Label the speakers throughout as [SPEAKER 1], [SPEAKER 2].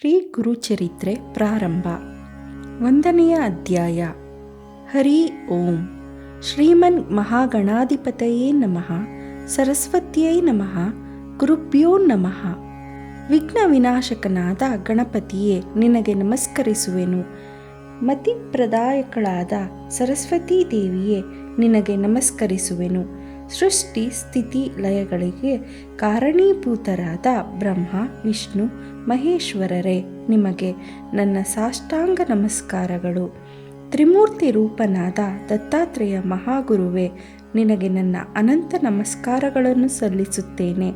[SPEAKER 1] ಶ್ರೀ ಗುರುಚರಿತ್ರೆ ಪ್ರಾರಂಭ. ಒಂದನೆಯ ಅಧ್ಯಾಯ. ಹರಿ ಓಂ. ಶ್ರೀಮನ್ ಮಹಾಗಣಾಧಿಪತಯೇ ನಮಃ. ಸರಸ್ವತಿಯೈ ನಮಃ. ಗುರುಭ್ಯೋ ನಮಃ. ವಿಘ್ನ ವಿನಾಶಕನಾದ ಗಣಪತಿಯೇ, ನಿನಗೆ ನಮಸ್ಕರಿಸುವೆನು. ಮತಿಪ್ರದಾಯಕಳಾದ ಸರಸ್ವತೀ ದೇವಿಯೇ, ನಿನಗೆ ನಮಸ್ಕರಿಸುವೆನು. ಸೃಷ್ಟಿ ಸ್ಥಿತಿ ಲಯಗಳಿಗೆ ಕಾರಣೀಭೂತರಾದ ಬ್ರಹ್ಮ, ವಿಷ್ಣು, ಮಹೇಶ್ವರರೇ, ನಿಮಗೆ ನನ್ನ ಸಾಷ್ಟಾಂಗ ನಮಸ್ಕಾರಗಳು. ತ್ರಿಮೂರ್ತಿ ರೂಪನಾದ ದತ್ತಾತ್ರೇಯ ಮಹಾಗುರುವೇ, ನಿನಗೆ ನನ್ನ ಅನಂತ ನಮಸ್ಕಾರಗಳನ್ನು ಸಲ್ಲಿಸುತ್ತೇನೆ.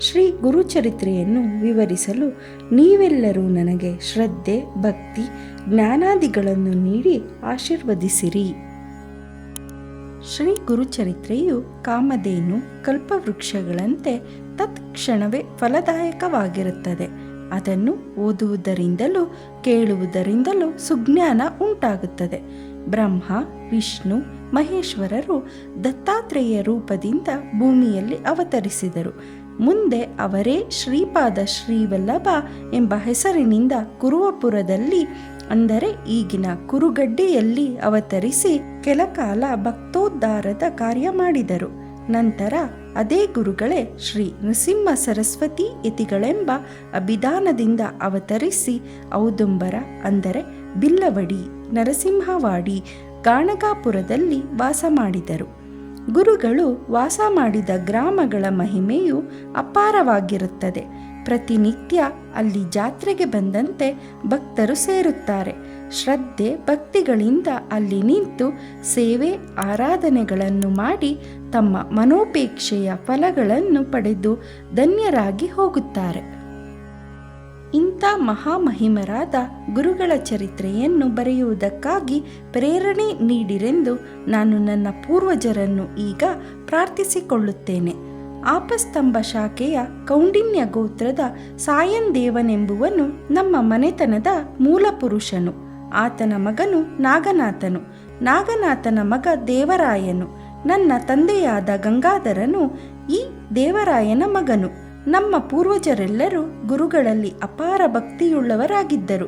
[SPEAKER 1] ಶ್ರೀ ಗುರುಚರಿತ್ರೆಯನ್ನು ವಿವರಿಸಲು ನೀವೆಲ್ಲರೂ ನನಗೆ ಶ್ರದ್ಧೆ, ಭಕ್ತಿ, ಜ್ಞಾನಾದಿಗಳನ್ನು ನೀಡಿ ಆಶೀರ್ವದಿಸಿರಿ. ಶ್ರೀ ಗುರುಚರಿತ್ರೆಯು ಕಾಮಧೇನು ಕಲ್ಪವೃಕ್ಷಗಳಂತೆ ತತ್ಕ್ಷಣವೇ ಫಲದಾಯಕವಾಗಿರುತ್ತದೆ. ಅದನ್ನು ಓದುವುದರಿಂದಲೂ ಕೇಳುವುದರಿಂದಲೂ ಸುಜ್ಞಾನ ಉಂಟಾಗುತ್ತದೆ. ಬ್ರಹ್ಮ, ವಿಷ್ಣು, ಮಹೇಶ್ವರರು ದತ್ತಾತ್ರೇಯ ರೂಪದಿಂದ ಭೂಮಿಯಲ್ಲಿ ಅವತರಿಸಿದರು. ಮುಂದೆ ಅವರೇ ಶ್ರೀಪಾದ ಶ್ರೀವಲ್ಲಭ ಎಂಬ ಹೆಸರಿನಿಂದ ಕುರುವಪುರದಲ್ಲಿ ಅಂದರೆ ಈಗಿನ ಕುರುಗಡ್ಡೆಯಲ್ಲಿ ಅವತರಿಸಿ ಕೆಲಕಾಲ ಭಕ್ತೋದ್ಧಾರದ ಕಾರ್ಯ ಮಾಡಿದರು. ನಂತರ ಅದೇ ಗುರುಗಳೇ ಶ್ರೀ ನೃಸಿಂಹ ಸರಸ್ವತಿ ಯತಿಗಳೆಂಬ ಅಭಿಧಾನದಿಂದ ಅವತರಿಸಿ ಔದುಂಬರ ಅಂದರೆ ಬಿಲ್ಲವಡಿ, ನರಸಿಂಹವಾಡಿ, ಗಾಣಗಾಪುರದಲ್ಲಿ ವಾಸ ಮಾಡಿದರು. ಗುರುಗಳು ವಾಸ ಮಾಡಿದ ಗ್ರಾಮಗಳ ಮಹಿಮೆಯು ಅಪಾರವಾಗಿರುತ್ತದೆ. ಪ್ರತಿನಿತ್ಯ ಅಲ್ಲಿ ಜಾತ್ರೆಗೆ ಬಂದಂತೆ ಭಕ್ತರು ಸೇರುತ್ತಾರೆ. ಶ್ರದ್ಧೆ, ಭಕ್ತಿಗಳಿಂದ ಅಲ್ಲಿ ನಿಂತು ಸೇವೆ, ಆರಾಧನೆಗಳನ್ನು ಮಾಡಿ ತಮ್ಮ ಮನೋಪೇಕ್ಷೆಯ ಫಲಗಳನ್ನು ಪಡೆದು ಧನ್ಯರಾಗಿ ಹೋಗುತ್ತಾರೆ. ಇಂಥ ಮಹಾಮಹಿಮರಾದ ಗುರುಗಳ ಚರಿತ್ರೆಯನ್ನು ಬರೆಯುವುದಕ್ಕಾಗಿ ಪ್ರೇರಣೆ ನೀಡಿರೆಂದು ನಾನು ನನ್ನ ಪೂರ್ವಜರನ್ನು ಈಗ ಪ್ರಾರ್ಥಿಸಿಕೊಳ್ಳುತ್ತೇನೆ. ಆಪಸ್ತಂಭ ಶಾಖೆಯ ಕೌಂಡಿನ್ಯ ಗೋತ್ರದ ಸಾಯನ್ ದೇವನೆಂಬುವನು ನಮ್ಮ ಮನೆತನದ ಮೂಲ ಪುರುಷನು ಆತನ ಮಗನು ನಾಗನಾಥನು. ನಾಗನಾಥನ ಮಗ ದೇವರಾಯನು. ನನ್ನ ತಂದೆಯಾದ ಗಂಗಾಧರನು ಈ ದೇವರಾಯನ ಮಗನು. ನಮ್ಮ ಪೂರ್ವಜರೆಲ್ಲರೂ ಗುರುಗಳಲ್ಲಿ ಅಪಾರ ಭಕ್ತಿಯುಳ್ಳವರಾಗಿದ್ದರು.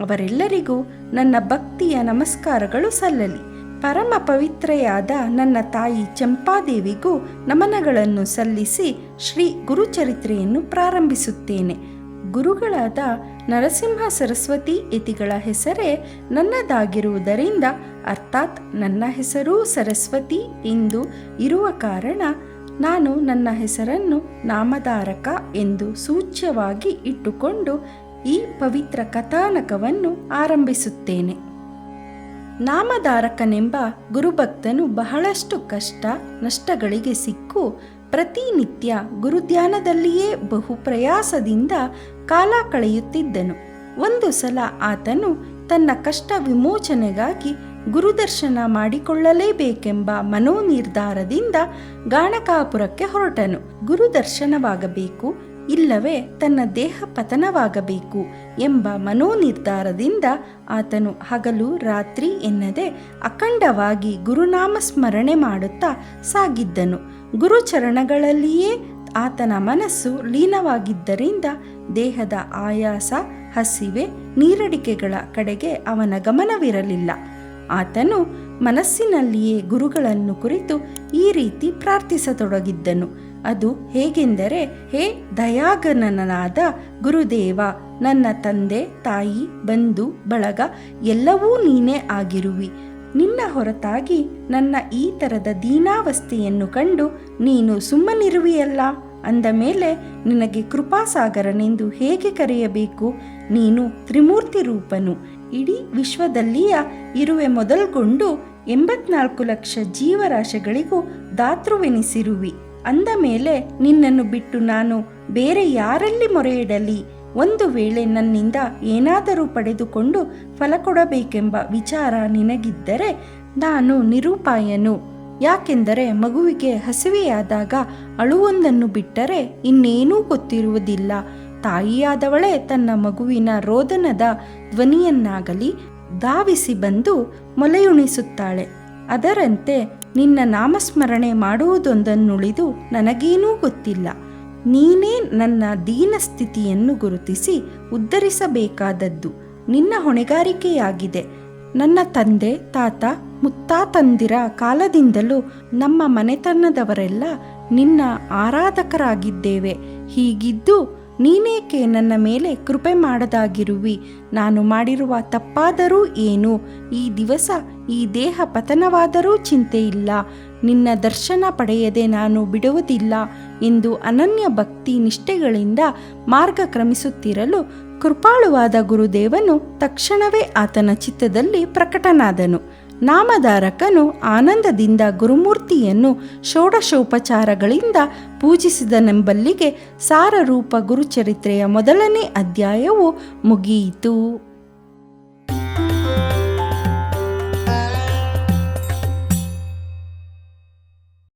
[SPEAKER 1] ಅವರೆಲ್ಲರಿಗೂ ನನ್ನ ಭಕ್ತಿಯ ನಮಸ್ಕಾರಗಳು ಸಲ್ಲಲಿ. ಪರಮ ಪವಿತ್ರೆಯಾದ ನನ್ನ ತಾಯಿ ಚಂಪಾದೇವಿಗೂ ನಮನಗಳನ್ನು ಸಲ್ಲಿಸಿ ಶ್ರೀ ಗುರುಚರಿತ್ರೆಯನ್ನು ಪ್ರಾರಂಭಿಸುತ್ತೇನೆ. ಗುರುಗಳಾದ ನರಸಿಂಹ ಸರಸ್ವತಿ ಯತಿಗಳ ಹೆಸರೇ ನನ್ನದಾಗಿರುವುದರಿಂದ ಅರ್ಥಾತ್ ನನ್ನ ಹೆಸರೂ ಸರಸ್ವತಿ ಎಂದು ಇರುವ ಕಾರಣ ನಾನು ನನ್ನ ಹೆಸರನ್ನು ನಾಮಧಾರಕ ಎಂದು ಸೂಚ್ಯವಾಗಿ ಇಟ್ಟುಕೊಂಡು ಈ ಪವಿತ್ರ ಕಥಾನಕವನ್ನು ಆರಂಭಿಸುತ್ತೇನೆ. ನಾಮಧಾರಕನೆಂಬ ಗುರುಭಕ್ತನು ಬಹಳಷ್ಟು ಕಷ್ಟ ನಷ್ಟಗಳಿಗೆ ಸಿಕ್ಕು ಪ್ರತಿನಿತ್ಯ ಗುರುಧ್ಯಾನದಲ್ಲಿಯೇ ಬಹು ಪ್ರಯಾಸದಿಂದ ಕಾಲ ಕಳೆಯುತ್ತಿದ್ದನು. ಒಂದು ಸಲ ಆತನು ತನ್ನ ಕಷ್ಟ ವಿಮೋಚನೆಗಾಗಿ ಗುರುದರ್ಶನ ಮಾಡಿಕೊಳ್ಳಲೇಬೇಕೆಂಬ ಮನೋನಿರ್ಧಾರದಿಂದ ಗಾಣಕಾಪುರಕ್ಕೆ ಹೊರಟನು. ಗುರುದರ್ಶನವಾಗಬೇಕು ಇಲ್ಲವೇ ತನ್ನ ದೇಹ ಪತನವಾಗಬೇಕು ಎಂಬ ಮನೋನಿರ್ಧಾರದಿಂದ ಆತನು ಹಗಲು ರಾತ್ರಿ ಎನ್ನದೆ ಅಖಂಡವಾಗಿ ಗುರುನಾಮ ಸ್ಮರಣೆ ಮಾಡುತ್ತಾ ಸಾಗಿದ್ದನು. ಗುರುಚರಣಗಳಲ್ಲಿಯೇ ಆತನ ಮನಸ್ಸು ಲೀನವಾಗಿದ್ದರಿಂದ ದೇಹದ ಆಯಾಸ, ಹಸಿವೆ, ನೀರಡಿಕೆಗಳ ಕಡೆಗೆ ಅವನ ಗಮನವಿರಲಿಲ್ಲ. ಆತನು ಮನಸ್ಸಿನಲ್ಲಿಯೇ ಗುರುಗಳನ್ನು ಕುರಿತು ಈ ರೀತಿ ಪ್ರಾರ್ಥಿಸತೊಡಗಿದ್ದನು. ಅದು ಹೇಗೆಂದರೆ, ಹೇ ದಯಾಗನನಾದ ಗುರುದೇವ, ನನ್ನ ತಂದೆ, ತಾಯಿ, ಬಂಧು, ಬಳಗ, ಎಲ್ಲವೂ ನೀನೇ ಆಗಿರುವಿ. ನಿನ್ನ ಹೊರತಾಗಿ ನನ್ನ ಈ ಥರದ ದೀನಾವಸ್ಥೆಯನ್ನು ಕಂಡು ನೀನು ಸುಮ್ಮನಿರುವಿಯಲ್ಲ? ಅಂದ ಮೇಲೆ, ನಿನಗೆ ಕೃಪಾಸಾಗರನೆಂದು ಹೇಗೆ ಕರೆಯಬೇಕು? ನೀನು ತ್ರಿಮೂರ್ತಿ ರೂಪನು. ಇಡೀ ವಿಶ್ವದಲ್ಲಿಯ ಇರುವೆ ಮೊದಲ್ಗೊಂಡು ಎಂಬತ್ನಾಲ್ಕು ಲಕ್ಷ ಜೀವರಾಶಿಗಳಿಗೂ ದಾತೃವೆನಿಸಿರುವಿ ಅಂದ ಮೇಲೆ ನಿನ್ನನ್ನು ಬಿಟ್ಟು ನಾನು ಬೇರೆ ಯಾರಲ್ಲಿ ಮೊರೆಯಿಡಲಿ? ಒಂದು ವೇಳೆ ನನ್ನಿಂದ ಏನಾದರೂ ಪಡೆದುಕೊಂಡು ಫಲ ಕೊಡಬೇಕೆಂಬ ವಿಚಾರ ನಿನಗಿದ್ದರೆ ನಾನು ನಿರೂಪಾಯನು. ಯಾಕೆಂದರೆ ಮಗುವಿಗೆ ಹಸಿವೆಯಾದಾಗ ಅಳುವೊಂದನ್ನು ಬಿಟ್ಟರೆ ಇನ್ನೇನೂ ಗೊತ್ತಿರುವುದಿಲ್ಲ. ತಾಯಿಯಾದವಳೇ ತನ್ನ ಮಗುವಿನ ರೋದನದ ಧ್ವನಿಯನ್ನಾಗಲಿ ಧಾವಿಸಿ ಬಂದು ಮೊಲೆಯುಣಿಸುತ್ತಾಳೆ. ಅದರಂತೆ ನಿನ್ನ ನಾಮಸ್ಮರಣೆ ಮಾಡುವುದೊಂದನ್ನುಳಿದು ನನಗೇನೂ ಗೊತ್ತಿಲ್ಲ. ನೀನೇ ನನ್ನ ದೀನ ಸ್ಥಿತಿಯನ್ನು ಗುರುತಿಸಿ ಉದ್ಧರಿಸಬೇಕಾದದ್ದು ನಿನ್ನ ಹೊಣೆಗಾರಿಕೆಯಾಗಿದೆ. ನನ್ನ ತಂದೆ, ತಾತ, ಮುತ್ತಾತಂದಿರ ಕಾಲದಿಂದಲೂ ನಮ್ಮ ಮನೆತನದವರೆಲ್ಲ ನಿನ್ನ ಆರಾಧಕರಾಗಿದ್ದೇವೆ. ಹೀಗಿದ್ದು ನೀನೇಕೆ ನನ್ನ ಮೇಲೆ ಕೃಪೆ ಮಾಡದಾಗಿರುವಿ? ನಾನು ಮಾಡಿರುವ ತಪ್ಪಾದರೂ ಏನು? ಈ ದಿವಸ ಈ ದೇಹ ಪತನವಾದರೂ ಚಿಂತೆ ಇಲ್ಲ. ನಿನ್ನ ದರ್ಶನ ಪಡೆಯದೆ ನಾನು ಬಿಡುವುದಿಲ್ಲ ಎಂದು ಅನನ್ಯ ಭಕ್ತಿ ನಿಷ್ಠೆಗಳಿಂದ ಮಾರ್ಗ ಕ್ರಮಿಸುತ್ತಿರಲು ಕೃಪಾಳುವಾದ ಗುರುದೇವನು ತಕ್ಷಣವೇ ಆತನ ಚಿತ್ತದಲ್ಲಿ ಪ್ರಕಟನಾದನು. ನಾಮಧಾರಕನು ಆನಂದದಿಂದ ಗುರುಮೂರ್ತಿಯನ್ನು ಷೋಡಶೋಪಚಾರಗಳಿಂದ ಪೂಜಿಸಿದನೆಂಬಲ್ಲಿಗೆ ಸಾರರೂಪ ಗುರುಚರಿತ್ರೆಯ ಮೊದಲನೇ ಅಧ್ಯಾಯವು ಮುಗಿಯಿತು.